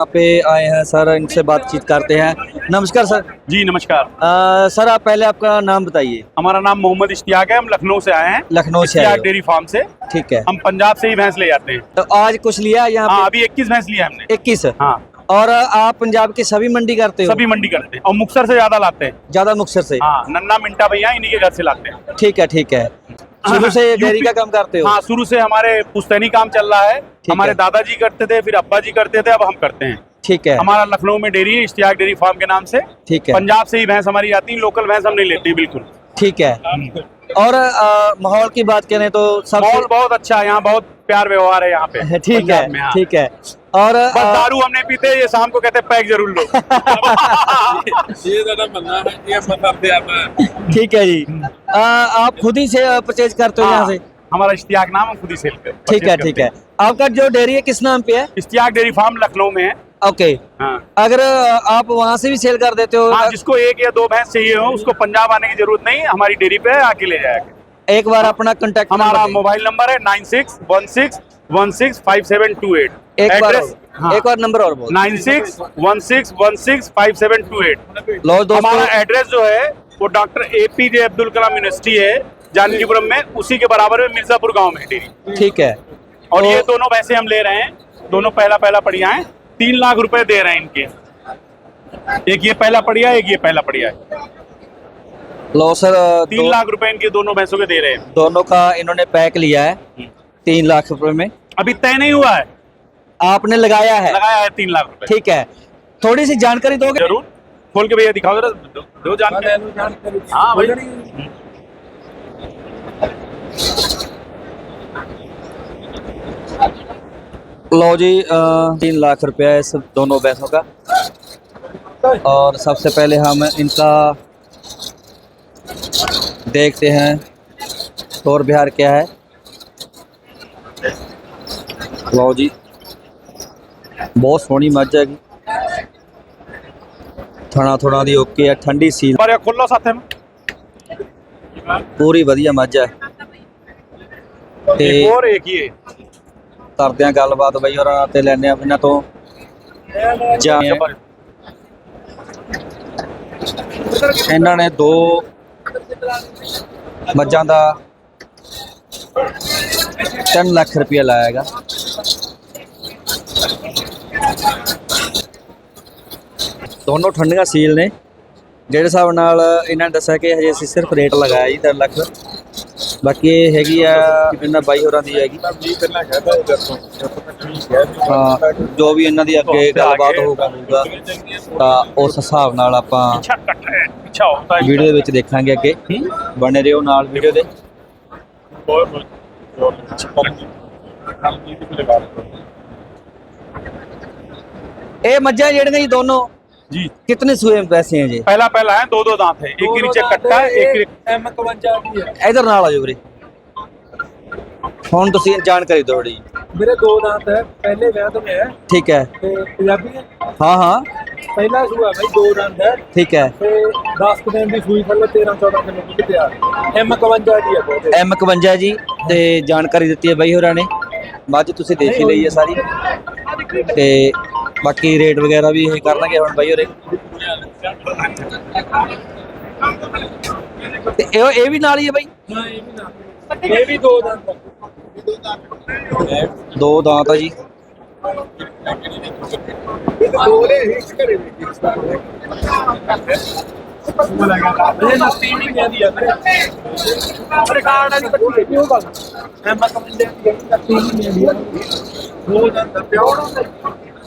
यहाँ पे आए हैं सर इनसे बातचीत करते हैं। नमस्कार सर। जी नमस्कार। अ, सर आप पहले आपका नाम बताइए। हमारा नाम मोहम्मद इश्तियाक है हम लखनऊ से आए हैं। लखनऊ से डेयरी फार्म से। ठीक है। हम पंजाब से ही भैंस ले जाते हैं। तो आज कुछ लिया यहाँ हाँ अभी 21 भैंस लिया हमने। इक्कीस? हाँ। और आप पंजाब की सभी मंडी करते हो? सभी मंडी करते हैं। और मुक्सर से ज़्यादा लाते हैं। ज़्यादा मुक्सर से? हाँ नन्ना मिंटा भैया इन्हीं के घर से लाते हैं। ठीक है ठीक है। शुरू से डेयरी का काम करते हो? हाँ शुरू से हमारे पुस्तैनी काम चल रहा है। हमारे दादाजी करते थे फिर अब्बा जी करते थे अब हम करते हैं। ठीक है। हमारा लखनऊ में डेयरी है इश्तियाक डेयरी फार्म के नाम से। ठीक है। पंजाब से ही भैंस हमारी आती है लोकल भैंस हम नहीं लेते बिल्कुल। ठीक है। और माहौल की बात करें तो माहौल बहुत अच्छा है यहाँ बहुत प्यार व्यवहार है यहाँ पे। ठीक है हाँ। ठीक है। और बस दारू हमने पीते ये शाम को कहते हैं, पैक ज़रूर लो। ये ज़्यादा बनना है ये ठीक है जी। अ, आप खुद ही से परचेज करते हो यहाँ से? हाँ, हमारा इश्तियाक नाम हम खुद ही सेल कर ठीक है ठीक है। आपका जो डेयरी है किस नाम पे है? इश्तियाक डेयरी फार्म लखनऊ में है। ओके। हाँ। अगर आप वहाँ से भी सेल कर देते हो हाँ जिसको एक या दो भैंस चाहिए हो उसको पंजाब आने की ज़रूरत नहीं हमारी डेयरी पे आके ले जाएगा एक बार अपना कांटेक्ट हमारा मोबाइल नंबर है nine six one six one six five seven two eight. एक बार और, एक और नंबर और nine six one six one six five seven two eight. हमारा एड्रेस जो है वो doctor A P J Abdul Kalam university है जानकीपुरम में उसी के बराबर में मिर्जापुर गाँव में डेयरी ठीक है। और तो- ये दोनों भैंसे हम ले रहे हैं दोनों पहला पहला पड़िया है तीन लाख रुपए दे रहे हैं इनके। एक ये पहला पड़िया एक ये पहला पड़िया है। लो सर तीन लाख रुपए इनके दोनों भैंसों के दे रहे हैं। दोनों का इन्होंने पैक लिया है तीन लाख रुपए में। अभी तय नहीं हुआ है। आपने लगाया है? लगाया है तीन लाख रुपए। ठीक है। थोड़ी सी जानकारी दोगे? ज़रूर। खोल के भैया दिखाओ जरा दो, जान के। हाँ भाई। लो जी तीन लाख रुपया इस दोनों भैंसों का। और सबसे पहले हम इनका देखते हैं और बिहार क्या है। लो जी बहुत सोनी मज जाएगी ਥਣਾ ਥੋੜਾ ਦੀ ਓਕੇ ਆ ਠੰਡੀ ਸੀ ਪਰ ਖੋਲੋ ਸਾਥੇ ਨੂੰ। ਪੂਰੀ ਵਧੀਆ ਮੱਝ ਹੈ ਤੇ ਹੋਰ ਇੱਕ ਹੀ ਹੈ ਕਰਦੇ ਆ ਗੱਲਬਾਤ ਬਈ ਹੋਰਾਂ ਤੇ ਲੈਣੇ ਆ ਇਹਨਾਂ ਤੋਂ। ਇਹਨਾਂ ਨੇ ਦੋ ਮੱਝਾਂ ਦਾ 3 ਲੱਖ ਰੁਪਏ ਲਾਇਆ ਦੋਨੋਂ ਠੰਡੀਆਂ ਸੀਲ ਨੇ। ਜਿਹੜੇ ਹਿਸਾਬ ਨਾਲ ਇਹਨਾਂ ਨੇ ਦੱਸਿਆ ਕਿ ਹਜੇ ਅਸੀਂ ਸਿਰਫ ਰੇਟ ਲਗਾਇਆ ਜੀ 3 ਲੱਖ। ਬਾਕੀ ਇਹ ਹੈਗੀ ਆ ਇਹਨਾਂ ਬਾਈ ਹੋਰਾਂ ਦੀ ਹੈਗੀ। ਜੋ ਵੀ ਇਹਨਾਂ ਦੀ ਅੱਗੇ ਗੱਲਬਾਤ ਹੋਊਗਾ ਤਾਂ ਉਸ ਹਿਸਾਬ ਨਾਲ ਆਪਾਂ ਵੀਡੀਓ ਦੇ ਵਿੱਚ ਦੇਖਾਂਗੇ ਅੱਗੇ। ਬਣੇ ਰਹੋ ਨਾਲ ਵੀਡੀਓ ਦੇ। ਇਹ ਮੱਝਾਂ ਜਿਹੜੀਆਂ ਜੀ ਦੋਨੋਂ जी कितने सुए वैसे हैं जी? पहला पहला है दो दो दांत है। एक के नीचे कट्टा है एक एम कवंजा भी है। ਇਧਰ ਨਾਲ ਆ ਜਾਓ ਵੀਰੇ ਹੁਣ ਤੁਸੀਂ ਜਾਣਕਾਰੀ ਦਿਓ ਥੋੜੀ मेरे दो दांत है पहले ब्याह तो में है। ਠੀਕ ਹੈ पंजाबी है। ਹਾਂ ਹਾਂ पहला सूआ भाई दो दांत है। ਠੀਕ है। ਤੇ 10 ਕੁ ਦਿਨ ਦੀ ਸੂਈ ਥੱਲੇ 13 14 ਕਿਲੋ ਦੁੱਧ ਤਿਆਰ ਐਮ 51 ਦੀ ਹੈ 51 ਜੀ ਤੇ ਜਾਣਕਾਰੀ ਦਿੱਤੀ ਹੈ ਬਾਈ ਹੋਰਾਂ ਨੇ ਮੱਝ ਤੁਸੀਂ ਦੇਖ ਹੀ ਲਈ ਹੈ ਸਾਰੀ ਤੇ ਬਾਕੀ ਰੇਟ ਵਗੈਰਾ ਵੀ ਇਹ ਕਰਨਗੇ ਹੁਣ ਬਾਈ ਹੋਰੇ। ਤੇ ਇਹ ਇਹ ਵੀ ਨਾਲ ਹੀ ਹੈ ਬਾਈ? ਹਾਂ ਇਹ ਵੀ ਨਾ ਇਹ ਵੀ ਦੋ ਦੰਦ ਦੋ ਦਾਂਤ ਆ ਜੀ। ਦੋਲੇ ਹਿੱਸ ਕਰੇ ਵੀ ਇਹ ਨਾ। ਸਟੀਮਿੰਗ ਆਦੀ ਹੈ ਰਿਕਾਰਡ ਵਾਲੀ ਕੱਟੀ ਕਿਉਂ ਗੱਲ ਐਮ 51 ਦੀ ਦੋ ਦੰਦ ਸਾਰੇ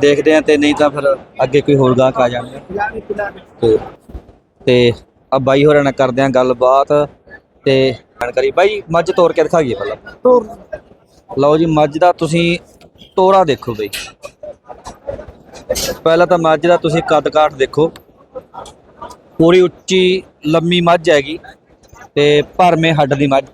ਦੇਖਦੇ ਆ ਤੇ ਨਹੀਂ ਤਾਂ ਫਿਰ ਅੱਗੇ ਕੋਈ ਹੋਰ ਗਾਹਕ ਆ ਜਾਣਗੇ। ਤੇ ਤੇ ਆ ਬਾਈ ਹੋਰਾਂ ਨਾਲ ਕਰਦੇ ਆ ਗੱਲਬਾਤ ਤੇ ਜਾਣਕਾਰੀ। ਬਾਈ, ਮੱਝ ਤੋਰ ਕੇ ਦਿਖਾਈਏ ਪਹਿਲਾਂ। ਲਓ ਜੀ, ਮੱਝ ਦਾ ਤੁਸੀਂ ਤੋਰਾ ਦੇਖੋ ਬਈ। ਪਹਿਲਾਂ ਤਾਂ ਮੱਝ ਦਾ ਤੁਸੀਂ ਕੱਦ ਕਾਠ ਦੇਖੋ। ਪੂਰੀ ਉੱਚੀ, ਲੰਮੀ ਮੱਝ ਹੈਗੀ ਤੇ ਭਰਮੇ ਹੱਡ ਦੀ ਮੱਝ।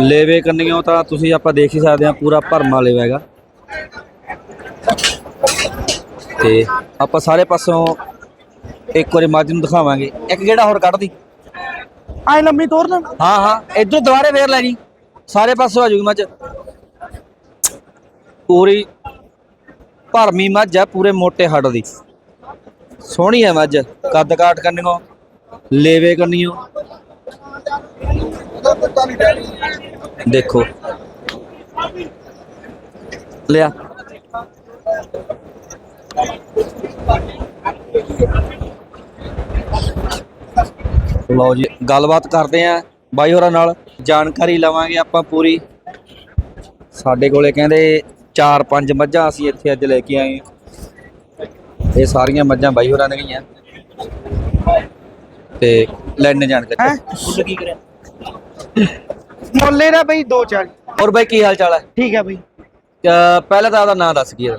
ਲੇਵੇ ਕੰਨੀਓ ਤਾਂ ਤੁਸੀਂ ਆਪਾਂ ਦੇਖ ਹੀ ਸਕਦੇ ਹਾਂ, ਪੂਰਾ ਭਰਮਾ ਲੇਵਾ ਹੈਗਾ। ਤੇ ਆਪਾਂ ਸਾਰੇ ਪਾਸੋਂ ਇੱਕ ਵਾਰੀ ਮੱਝ ਨੂੰ ਦਿਖਾਵਾਂਗੇ। ਇੱਕ ਜਿਹੜਾ ਹੋਰ ਕੱਢ ਦੀ। ਆਏ ਲੰਮੀ ਤੋਰ ਦੇ ਹਾਂ ਹਾਂ ਇਧਰ ਦੁਬਾਰੇ ਫੇਰ ਲੈ ਜੀ। ਸਾਰੇ ਪਾਸੋਂ ਆ ਜੂਗੀ ਮੱਝ। ਪੂਰੀ ਭਰਮੀ ਮੱਝ ਹੈ ਪੂਰੇ ਮੋਟੇ ਹੱਡ ਦੀ। ਸੋਹਣੀ ਹੈ ਮੱਝ। ਕੱਦ ਕਾਠ ਕੰਨੀਓ ਲੇਵੇ ਕੰਨੀਓ। ਦੇਖੋ। ਲਿਆ। ਲਓ ਜੀ ਗੱਲਬਾਤ ਕਰਦੇ ਆਂ ਬਾਈ ਹੋਰਾਂ ਨਾਲ। ਜਾਣਕਾਰੀ ਲਵਾਂਗੇ ਆਪਾਂ ਪੂਰੀ। ਸਾਡੇ ਕੋਲੇ ਕਹਿੰਦੇ 4-5 ਮੱਝਾਂ ਅਸੀਂ ਇੱਥੇ ਅੱਜ ਲੈ ਕੇ ਆਏ ਇਹ ਸਾਰੀਆਂ ਮੱਝਾਂ ਬਾਈ ਹੋਰਾਂ ਦੀਆਂ ਤੇ ਲੈਣੇ ਜਾਣਕਾਰੀ? ਮੁੱਲ ਕੀ ਕਰਿਆ? ਮੁੱਲੇ ਦਾ ਬਈ 240 ਹੋਰ ਬਾਈ ਕੀ ਹਾਲ ਚਾਲ ਹੈ ਠੀਕ ਹੈ ਬਈ। ਪਹਿਲਾਂ ਤਾਂ ਉਹਦਾ ਨਾਂ ਦੱਸ ਕੀ ਹੈ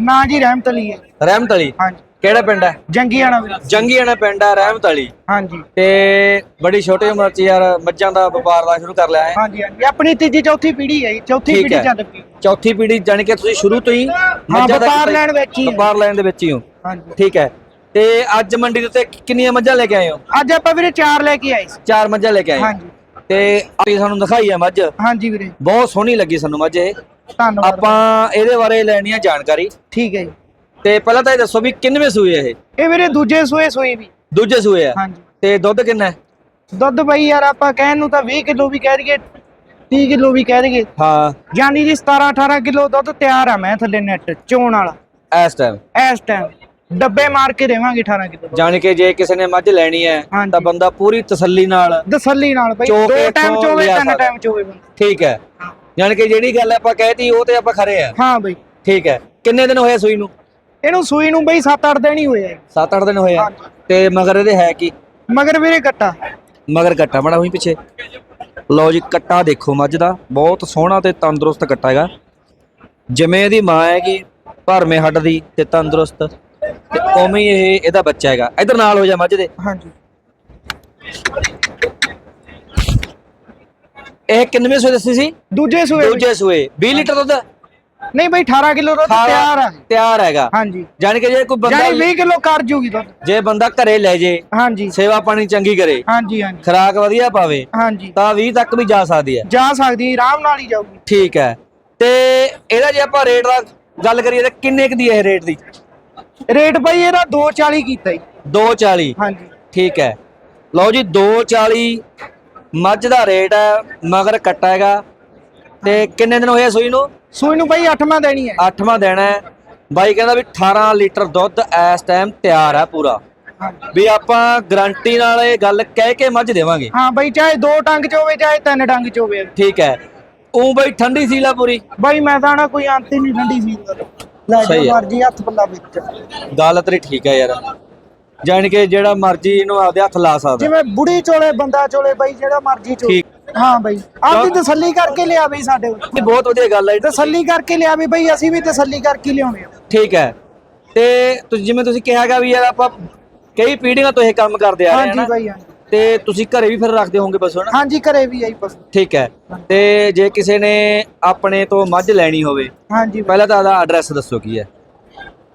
ਨਾ ਜੀ ਰਹਿਮਤ ਅਲੀ ਹੈ। ਰਹਿਮਤ ਅਲੀ ਹਾਂਜੀ। ਕਿਹੜਾ ਪਿੰਡ ਹੈ? ਜੰਗੀਆਣਾ ਵੀ ਜੰਗੀਆਣਾ ਪਿੰਡ ਹੈ ਰਹਿਮਤ ਅਲੀ ਹਾਂਜੀ। ਤੇ ਬੜੀ ਛੋਟੀ ਉਮਰ 'ਚ ਯਾਰ ਮੱਝਾਂ ਦਾ ਵਪਾਰ ਦਾ ਸ਼ੁਰੂ ਕਰ ਲਿਆ ਹੈ। ਹਾਂਜੀ ਹਾਂਜੀ। ਆਪਣੀ ਤੀਜੀ ਚੌਥੀ ਪੀੜ੍ਹੀ ਹੈ ਜੀ, ਚੌਥੀ ਪੀੜ੍ਹੀ। ਚੱਲ ਪਈ ਚੌਥੀ ਪੀੜ੍ਹੀ ਜਾਣੀ ਕਿ ਤੁਸੀਂ ਸ਼ੁਰੂ ਤੋਂ ਹੀ ਮੱਝਾਂ ਦਾ ਵਪਾਰ ਲੈਣ ਵਿੱਚ ਹੀ। ਵਪਾਰ ਲੈਣ ਦੇ ਵਿੱਚ ਹੀ ਹੋ। ਹਾਂਜੀ। ਠੀਕ ਹੈ। ਤੇ ਅੱਜ ਮੰਡੀ ਦੇ ਉੱਤੇ ਕਿੰਨੀਆਂ ਮੱਝਾਂ ਲੈ ਕੇ ਆਏ ਹੋ? ਅੱਜ ਆਪਾਂ ਵੀਰੇ ਚਾਰ ਲੈ ਕੇ ਆਏ ਸੀ। ਚਾਰ ਮੱਝਾਂ ਲੈ ਕੇ ਆਏ। ਹਾਂਜੀ। ਤੇ ਆਪੀ ਸਾਨੂੰ ਦਿਖਾਈ ਹੈ ਮੱਝ। ਹਾਂਜੀ ਵੀਰੇ। ਬਹੁਤ ਸੋਹਣੀ ਲੱਗੀ ਸਾਨੂੰ ਮੱਝ ਇਹ। ਧੰਨਵਾਦ। ਆਪਾਂ ਇਹਦੇ ਬਾਰੇ ਲੈਣੀ ਆ ਜਾਣਕਾਰੀ। ਠੀਕ ਹੈ ਜੀ। ਤੇ ਪਹਿਲਾਂ ਤਾਂ ਇਹ ਦੱਸੋ ਵੀ ਕਿੰਨਵੇਂ ਸੂਏ ਇਹ? ਇਹ ਵੀਰੇ ਦੂਜੇ ਸੂਏ ਸੂਏ ਵੀ। ਦੂਜੇ ਸੂਏ ਆ। ਹਾਂਜੀ। ਤੇ ਦੁੱਧ ਕਿੰਨਾ ਹੈ? ਦੁੱਧ ਬਈ ਯਾਰ ਆਪਾਂ ਕਹਿਣ ਨੂੰ ਤਾਂ 20 ਕਿਲੋ ਵੀ ਕਹਿ ਦਈਏ 30 ਕਿਲੋ ਵੀ ਕਹਿ ਦਈਏ। ਹਾਂ। ਯਾਨੀ ਜੀ 17 18 ਕਿਲੋ ਦੁੱਧ ਤਿਆਰ ਆ ਮੈਂ ਥੱਲੇ ਨੈਟ ਚੋਣ ਵਾਲਾ। ਇਸ ਟਾਈਮ ਇਸ ਟਾਈਮ ਡੱਬੇ ਮਾਰ ਕੇ ਦੇਵਾਂਗੇ 18 ਕਿਲੋ ਜਾਣ ਕੇ ਜੇ ਕਿਸੇ ਨੇ ਮੱਝ ਲੈਣੀ ਹੈ। ਤਾਂ ਬੰਦਾ ਪੂਰੀ ਤਸੱਲੀ ਨਾਲ ਤਸੱਲੀ ਨਾਲ ਬਈ ਦੋ ਟਾਈਮ ਚੋਵੇ ਤਿੰਨ। ਟਾਈਮ ਚੋਵੇ। ਠੀਕ ਹੈ। ਜਾਣ ਕੇ ਜਿਹੜੀ ਗੱਲ ਆਪਾਂ ਕਹਿਤੀ ਉਹ ਤੇ ਆਪਾਂ ਖਰੇ ਆ। ਹਾਂ ਬਈ। ਠੀਕ ਹੈ। ਕਿੰਨੇ ਦਿਨ ਹੋਏ ਸੂਈ ਨੂੰ? ਇਹਨੂੰ ਸੂਈ ਨੂੰ ਬਈ 7-8 ਦਿਨ ਹੀ ਹੋਏ ਆ। 7-8 ਦਿਨ ਹੋਏ ਆ। ਤੇ ਮਗਰ ਇਹਦੇ ਹੈ ਕੀ? ਮਗਰ ਵੀਰੇ ਕੱਟਾ ਮਗਰ ਕੱਟਾ ਬੜਾ ਹੋਈ ਪਿੱਛੇ। ਲਓ ਜੀ ਕੱਟਾ ਦੇਖੋ ਮੱਝ ਦਾ। ਬਹੁਤ ਸੋਹਣਾ ਤੇ ਤੰਦਰੁਸਤ ਕੱਟਾ ਹੈਗਾ। ਜਿਵੇਂ ਇਹਦੀ ਮਾਂ ਹੈਗੀ ਭਰਮੇ ਹੱਡ ਦੀ ਤੇ ਤੰਦਰੁਸਤ। ਤੇ ਉਵੇਂ ਹੀ ਇਹ ਇਹਦਾ ਬੱਚਾ ਹੈਗਾ। ਇਧਰ ਨਾਲ ਹੋ ਜਾ ਮੱਝ ਦੇ। ਹਾਂਜੀ। ਇਹ ਕਿੰਨਵੇਂ ਸੂਏ ਦੱਸੀ ਸੀ? ਦੂਜੇ ਸੂਏ। ਦੂਜੇ ਸੂਏ। 20 ਲੀਟਰ ਦੁੱਧ? ਨਹੀਂ ਬਈ 18 ਕਿਲੋ ਦੁੱਧ ਤਿਆਰ ਆ। ਤਿਆਰ ਹੈਗਾ। ਹਾਂਜੀ। ਜਾਣ ਕੇ ਜੇ ਕੋਈ ਬੰਦਾ ਯਾਨੀ 20 ਕਿਲੋ ਕਰ ਜੂਗੀ ਦੁੱਧ। ਜੇ ਬੰਦਾ ਘਰੇ ਲੈ ਜੇ ਹਾਂਜੀ। ਸੇਵਾ ਪਾਣੀ ਚੰਗੀ ਕਰੇ ਹਾਂਜੀ ਹਾਂਜੀ। ਖਰਾਕ ਵਧੀਆ ਪਾਵੇ ਹਾਂਜੀ। ਤਾਂ 20 ਤੱਕ ਵੀ ਜਾ ਸਕਦੀ ਹੈ। ਜਾ ਸਕਦੀ ਹੈ, ਆਰਾਮ ਨਾਲ ਹੀ ਜਾਊਗੀ। ਠੀਕ ਹੈ। ਤੇ ਇਹਦਾ ਜੇ ਆਪਾਂ ਰੇਟ ਦਾ ਗੱਲ ਕਰੀਏ ਤਾਂ ਕਿੰਨੇ ਕੁ ਦੀ ਹੈ ਇਹ ਰੇਟ ਦੀ? ਰੇਟ ਬਈ ਇਹਦਾ 240 ਕੀਤਾ ਜੀ। 240 ਹਾਂਜੀ। ਠੀਕ ਹੈ। ਲਓ ਜੀ 240 ਮੱਝ ਦਾ ਰੇਟ ਹੈ ਮਗਰ ਕੱਟਾ ਹੈਗਾ। ਤੇ ਕਿੰਨੇ ਦਿਨ ਹੋਏ ਆ ਸੂਈ ਨੂੰ? ਸੂਈ ਨੂੰ ਬਈ 8ਵਾਂ ਦੇਣੀ ਹੈ। ਅੱਠਵਾਂ ਦੇਣਾ ਹੈ। ਬਾਈ ਕਹਿੰਦਾ ਵੀ 18 ਲੀਟਰ ਦੁੱਧ ਇਸ ਟਾਈਮ ਤਿਆਰ ਹੈ ਪੂਰਾ। ਵੀ ਆਪਾਂ ਗਾਰੰਟੀ ਨਾਲ ਇਹ ਗੱਲ ਕਹਿ ਕੇ ਮੱਝ ਦੇਵਾਂਗੇ। ਹਾਂ ਬਈ ਚਾਹੇ ਦੋ ਟੰਗ ਚ ਹੋਵੇ ਚਾਹੇ ਤਿੰਨ ਟੰਗ ਚ ਹੋਵੇ। ਠੀਕ ਹੈ। ਉਹ ਬਈ ਠੰਡੀ ਸੀਲਾ ਪੂਰੀ? ਬਈ ਮੈਂ ਤਾਂ ਨਾ ਕੋਈ ਅੰਤ ਹੀ ਨਹੀਂ ਠੰਡੀ ਸੀ ਲੈ ਜੋ। ਮਰਜ਼ੀ ਹੱਥ ਪੱਲਾ ਵਿੱਚ। ਗੱਲ ਤੇਰੀ ਠੀਕ ਹੈ ਯਾਰ। ਜਾਣ ਕੇ ਜਿਹੜਾ ਮਰਜ਼ੀ ਇਹਨੂੰ ਆਪਦੇ ਹੱਥ ਲਾ ਸਕਦਾ। ਜਿਵੇਂ ਬੁੜੀ ਚੋਲੇ ਬੰਦਾ ਚੋਲੇ ਬਈ ਜਿਹੜਾ ਮਰਜ਼ੀ ਚੋਲੇ। ਹਾਂ ਬਈ ਆਪਦੀ ਤਸੱਲੀ ਕਰਕੇ ਲਿਆ ਬਈ ਸਾਡੇ ਕੋਲ। ਇਹ ਬਹੁਤ ਵਧੀਆ ਗੱਲ ਹੈ। ਤਸੱਲੀ ਕਰਕੇ ਲਿਆ ਵੀ ਬਈ ਅਸੀਂ ਵੀ ਤਸੱਲੀ ਕਰਕੇ ਹੀ ਲਿਆਉਣੇ ਆ। ਠੀਕ ਹੈ। ਤੇ ਤੁਸੀਂ ਜਿਵੇਂ ਤੁਸੀਂ ਕਿਹਾਗਾ ਵੀ ਯਾਰ ਆਪਾਂ ਕਈ ਪੀੜ੍ਹੀਆਂ ਤੋਂ ਇਹ ਕੰਮ ਕਰਦੇ ਆ ਰਹੇ ਹਾਂ ਹਾਂਜੀ ਨਾ। ਬਈ ਹਾਂਜੀ। ਤੇ ਤੁਸੀਂ ਘਰੇ ਵੀ ਫਿਰ ਰੱਖਦੇ ਹੋਵੋਗੇ ਪਸ਼ੂ ਨਾ? ਹਾਂਜੀ ਘਰੇ ਵੀ ਆਈ ਪਸ਼ੂ ਠੀਕ ਹੈ। ਤੇ ਜੇ ਕਿਸੇ ਨੇ ਆਪਣੇ ਤੋਂ ਮੱਝ ਲੈਣੀ ਹੋਵੇ ਹਾਂਜੀ ਬਈ। ਪਹਿਲਾਂ ਤਾਂ ਆਦਾ ਐਡਰੈਸ ਦੱਸੋ ਕੀ ਹੈ।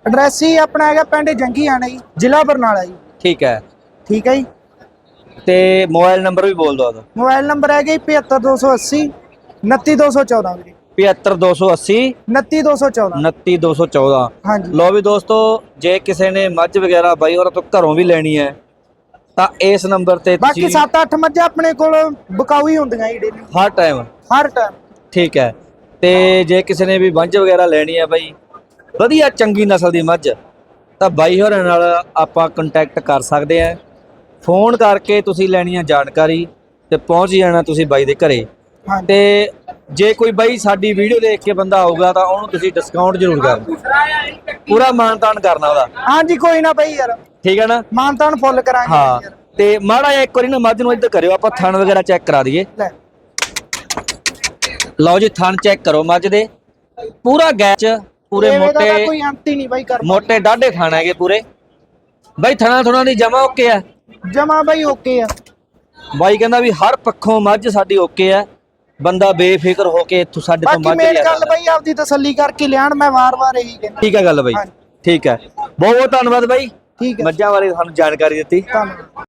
ਐਡਰੈਸ ਹੀ ਆਪਣਾ ਹੈਗਾ ਪਿੰਡ ਜੰਗੀਆਣਾ ਜੀ ਜ਼ਿਲ੍ਹਾ ਬਰਨਾਲਾ ਜੀ। ਠੀਕ ਹੈ। ਠੀਕ ਹੈ ਜੀ। ਤੇ ਮੋਬਾਈਲ ਨੰਬਰ ਵੀ ਬੋਲ ਦਿਓ ਆਦਾ ਮੋਬਾਈਲ ਨੰਬਰ ਹੈਗਾ ਜੀ 75280 29214 ਵੀਰੇ। 75280 29214 29214 ਹਾਂਜੀ। ਲੋ ਵੀ ਦੋਸਤੋ ਜੇ ਕਿਸੇ ਨੇ ਮੱਝ ਵਗੈਰਾ ਬਾਈ ਹੋਰਾਂ ਤੋਂ ਘਰੋਂ ਵੀ ਲੈਣੀ ਹੈ ਤਾਂ ਇਸ ਨੰਬਰ ਤੇ ਬਾਕੀ ਤੁਸੀਂ 7-8 ਮੱਝਾਂ ਆਪਣੇ ਕੋਲ ਬਕਾਊ ਹੀ ਹੁੰਦੀਆਂ ਜੀ ਡੇਲੀ ਹਰ ਟਾਈਮ ਹਰ ਟਾਈਮ ਠੀਕ ਹੈ। ਤੇ ਜੇ ਕਿਸੇ ਨੇ ਵੀ ਮੱਝ ਵਗੈਰਾ ਲੈਣੀ ਹੈ ਬਾਈ ਵਧੀਆ ਚੰਗੀ ਨਸਲ ਦੀ ਮੱਝ ਤਾਂ ਬਾਈ ਹੋਰਾਂ ਨਾਲ ਆਪਾਂ ਕੰਟੈਕਟ ਕਰ ਸਕਦੇ ਆ ਫੋਨ ਕਰਕੇ ਤੁਸੀਂ ਲੈਣੀ ਹੈ ਜਾਣਕਾਰੀ ਤੇ ਪਹੁੰਚ ਜਾਣਾ ਤੁਸੀਂ ਬਾਈ ਦੇ ਘਰੇ। ਤੇ ਜੇ ਕੋਈ ਬਾਈ ਸਾਡੀ ਵੀਡੀਓ ਦੇਖ ਕੇ ਬੰਦਾ ਆਊਗਾ ਤਾਂ ਉਹਨੂੰ ਤੁਸੀਂ ਡਿਸਕਾਊਂਟ ਜ਼ਰੂਰ ਕਰਨਾ ਪੂਰਾ ਮਾਨਤਾਨ ਕਰਨਾ ਉਹਦਾ। ਹਾਂਜੀ ਕੋਈ ਨਾ ਬਈ ਯਾਰ। ਠੀਕ ਹੈ ਨਾ? ਮਾਨਤਾਨ ਫੁੱਲ ਕਰਾਂਗੇ ਹਾਂ ਤੇ ਮਾੜਾ ਇੱਕ ਵਾਰੀ ਨਾ ਮੱਝ ਨੂੰ ਇੱਧਰ ਕਰਿਓ ਆਪਾਂ ਥਣ ਵਗੈਰਾ ਚੈੱਕ ਕਰਾ ਦਈਏ। ਲਓ ਜੀ ਥਣ ਚੈੱਕ ਕਰੋ ਮੱਝ ਦੇ। ਪੂਰਾ ਗੈਚ ਪੂਰੇ ਤਾਂ ਮੋਟੇ ਕੋਈ ਅੰਤ ਹੀ ਨਹੀਂ ਬਾਈ ਕਰ ਮੋਟੇ ਡਾਢੇ ਖਾਣਾ ਹੈਗੇ ਪੂਰੇ। ਬਾਈ ਥਣਾ ਥੁਣਾ ਦੀ ਜਮਾ ਓਕੇ ਆ। ਜਮਾ ਬਾਈ ਓਕੇ ਆ। ਬਾਈ ਕਹਿੰਦਾ ਵੀ ਹਰ ਪੱਖੋਂ ਮੱਝ ਸਾਡੀ ਓਕੇ ਆ। ਬੰਦਾ ਬੇਫਿਕਰ ਹੋ ਕੇ ਇੱਥੋਂ ਸਾਡੇ ਤੋਂ ਬਾਕੀ ਮੱਝ ਮੇਨ ਲਿਆ ਗੱਲ ਸਕਦਾ। ਬਾਈ ਆਪਦੀ ਤਸੱਲੀ ਕਰਕੇ ਲਿਆਣ ਮੈਂ ਵਾਰ-ਵਾਰ ਇਹੀ ਕਹਿੰਦਾ। ਠੀਕ ਹੈ ਗੱਲ ਬਾਈ। ਹਾਂਜੀ। ਠੀਕ ਹੈ। ਬਹੁਤ ਬਹੁਤ ਧੰਨਵਾਦ ਬਾਈ। ਠੀਕ ਹੈ। ਮੱਝਾਂ ਬਾਰੇ ਸਾਨੂੰ ਜਾਣਕਾਰੀ ਦਿੱਤੀ। ਧੰਨਵਾਦ।